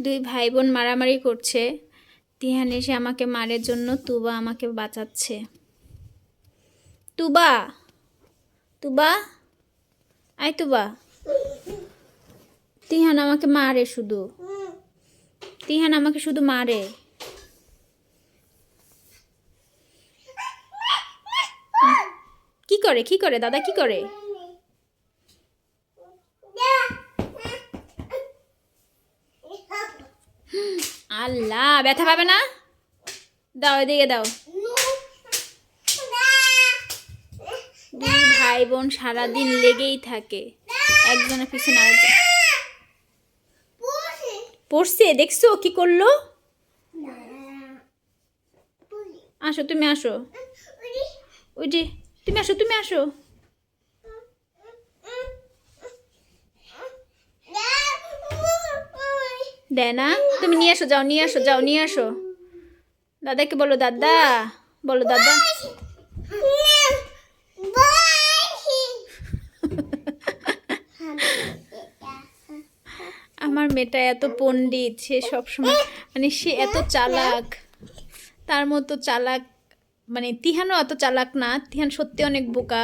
দুই ভাই বোন মারামারি করছে। তিহান এসে আমাকে মারের জন্য তুবা আমাকে বাঁচাচ্ছে। তুবা! তুবা! আয় তুবা! তিহান আমাকে মারে শুধু। তিহান আমাকে শুধু মারে। কি করে কি করে, দাদা কি করে? আল্লাহ, ব্যথা পাবে না? দাও, এদিকে দাও। দুই ভাই বোন সারাদিন লেগেই থাকে। একজনের পিছনে আরেকজন। পড়ছে, দেখছ কি করল? আসো, তুমি আসো। ওই যে, তুমি আসো তুমি আসো। দেয় না তুমি নিয়ে আসো, যাও, নিয়ে আসো, যাও, নিয়ে আসো। দাদাকে বলো, দাদা বলো, দাদা। আমার মেয়েটা এত পণ্ডিত, সে সবসময় মানে সে এত চালাক। তার মতো চালাক মানে তিহানও অত চালাক না, তিহান সত্যি অনেক বোকা।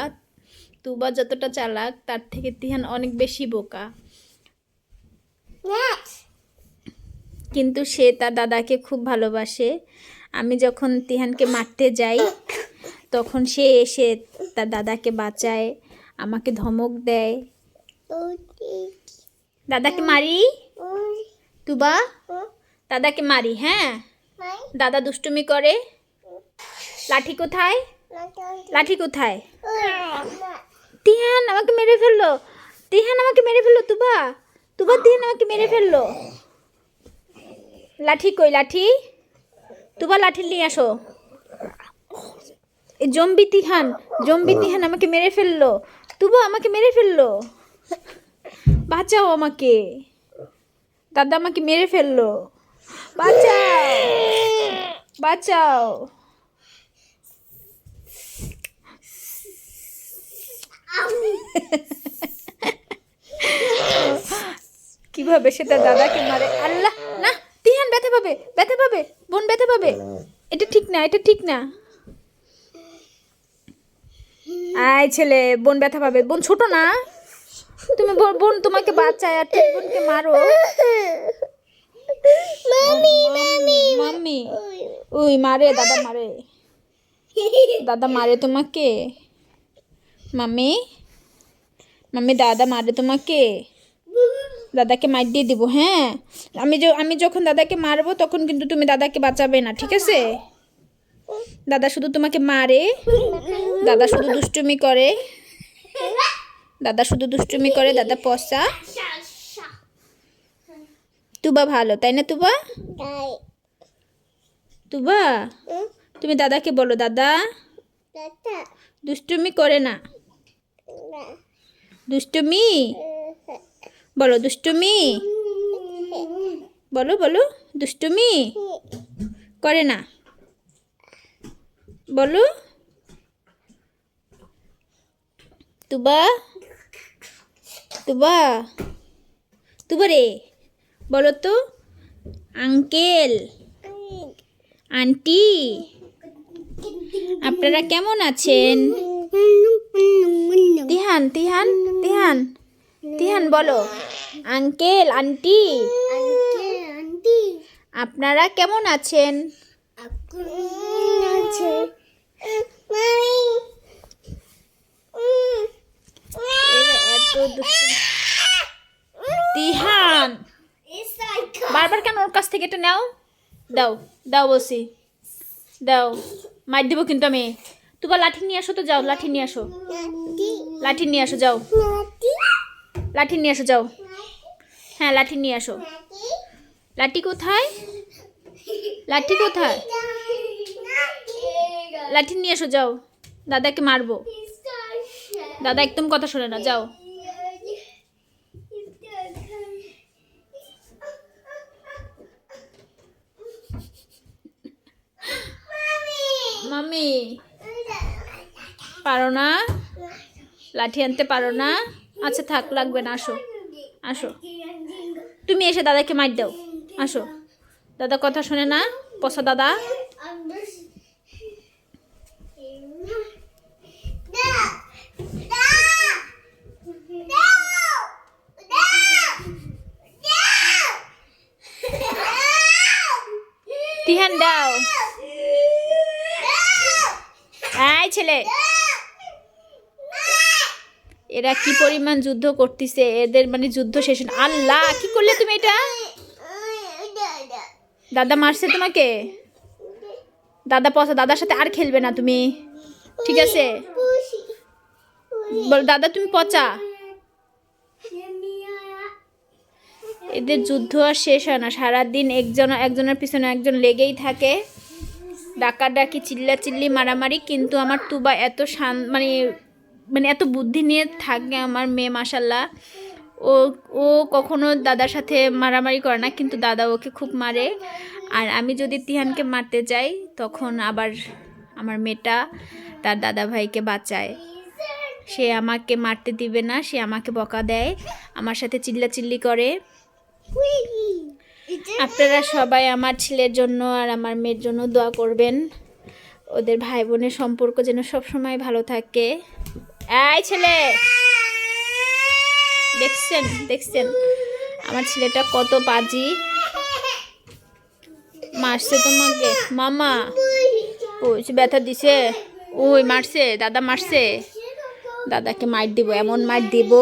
তুবা যতটা চালাক, তার থেকে তিহান অনেক বেশি বোকা। কিন্তু সে তার দাদাকে খুব ভালোবাসে। আমি যখন তিহানকে মারতে যাই, তখন সে এসে তার দাদাকে বাঁচায়, আমাকে ধমক দেয়। দাদাকে মারি? তুবা? দাদাকে মারি হ্যাঁ? দাদা দুষ্টুমি করে। লাঠি কোথায়? লাঠি কোথায়? তিহান আমাকে মেরে ফেলল। তিহান আমাকে মেরে ফেলল, তুবা? তুবা, তিহান আমাকে মেরে ফেলল। লাঠি কই লাঠি? তুবা লাঠি নিয়ে আসো। এই জম্বি তিহান জম্বি তিহান আমাকে মেরে ফেলল। তুবা আমাকে মেরে ফেলল। বাঁচাও আমাকে। দাদা আমাকে মেরে ফেলল। বাঁচাও। বাঁচাও। কীভাবে সেটা দাদাকে মারে? আল্লাহ। পাবে ব্যথা পাবে বোন ব্যথা পাবে। এটা ঠিক না এটা ঠিক না। আয় ছেলে বোন ব্যথা পাবে। বোন ছোট না। তুমি বোন- তোমাকে বাচ্চায় আর তুমি বোনকে মারো। মাম্মি মাম্মি ওই মারে দাদা মারে। দাদা মারে তোমাকে। মাম্মি মাম্মি দাদা মারে তোমাকে। দাদাকে মার দিয়ে দিব হ্যাঁ? আমি আমি যখন দাদাকে মারবো, তখন কিন্তু তুমি দাদাকে বাঁচাবে না, ঠিক আছে? দাদা শুধু তোমাকে মারে, দাদা শুধু দুষ্টুমি করে, দাদা শুধু দুষ্টুমি করে, দাদা পচা। তুবা ভালো, তাই না তুবা? তুবা? তুমি দাদাকে বলো, দাদা, দুষ্টুমি করে না। দুষ্টুমি? বলো, দুষ্টুমি। বলো বলো, দুষ্টুমি। করে না। বলো। তুবা। তুবা। তুবা রে। বলো তো, আঙ্কেল। আন্টি। আপনারা কেমন আছেন? তিহান তিহান তিহান। তিহান বলো। Uncle aunty. আপনারা কেমন আছেন? তিহান বারবার কেন ওর কাছ থেকে এটা নাও? দাও দাও বসি। দাও মার দিব কিন্তু আমি। তুবা লাঠি নিয়ে আসো তো যাও লাঠি নিয়ে আসো। লাঠি। নিয়ে আসো যাও। লাঠি নিয়ে আসো, যাও। হ্যাঁ লাঠি নিয়ে আসো। লাঠি কোথায়? লাঠি কোথায়? লাঠি নিয়ে আসো, যাও। দাদাকে মারবো। দাদা একদম কথা শোনে না, যাও। মামি, পারো না? লাঠি আনতে পারো না? আচ্ছা থাক লাগবে না আসো। আসো। তুমি এসে দাদাকে মার দাও। আসো। দাদা কথা শোনে না? পসা দাদা। তিহান দাও। আয় ছেলে। এরা কি পরিমাণ যুদ্ধ করতেছে? এদের মানে যুদ্ধ শেষ। আল্লাহ, কি করলে তুমি এটা? দাদা মারছে তোমাকে? দাদা পচা দাদার সাথে আর খেলবে না তুমি। ঠিক আছে? বল, দাদা, তুমি পচা? এদের যুদ্ধ আর শেষ হয় না। সারাদিন একজন একজনের পিছনে একজন লেগেই থাকে। ডাকাডাকি চিল্লা চিল্লি মারামারি, কিন্তু আমার তুবা এত শান মানে মানে এত বুদ্ধি নিয়ে থাকে আমার মেয়ে মাসাল্লাহ ও ও কখনো দাদার সাথে মারামারি করে না, কিন্তু দাদা ওকে খুব মারে। আর আমি যদি তিহানকে মারতে যাই, তখন আবার আমার মেয়েটা তার দাদা ভাইকে বাঁচায়। সে আমাকে মারতে দিবে না, সে আমাকে বকা দেয়, আমার সাথে চিল্লাচিল্লি করে। আপনারা সবাই আমার ছেলের জন্য আর আমার মেয়ের জন্য দোয়া করবেন। ওদের ভাই বোনের সম্পর্ক যেন সবসময় ভালো থাকে। এই ছেলে। দেখছেন দেখছেন। আমার ছেলেটা কত বাজি মারছে তোমাকে। মামা, ওই ব্যথা দিছে। ওই মারছে, দাদা মারছে। দাদাকে মার দিব, এমন মার দিব।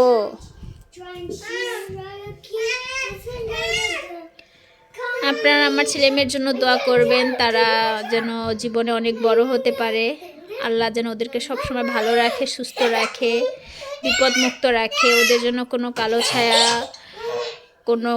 আপনারা আমার ছেলে মেয়ের জন্য দোয়া করবেন, তারা যেন জীবনে অনেক বড় হতে পারে। আল্লাহ যেন ওদেরকে সবসময় ভালো রাখে, সুস্থ রাখে, বিপদমুক্ত রাখে, ওদের জন্য কোনো কালো ছায়া, কোনো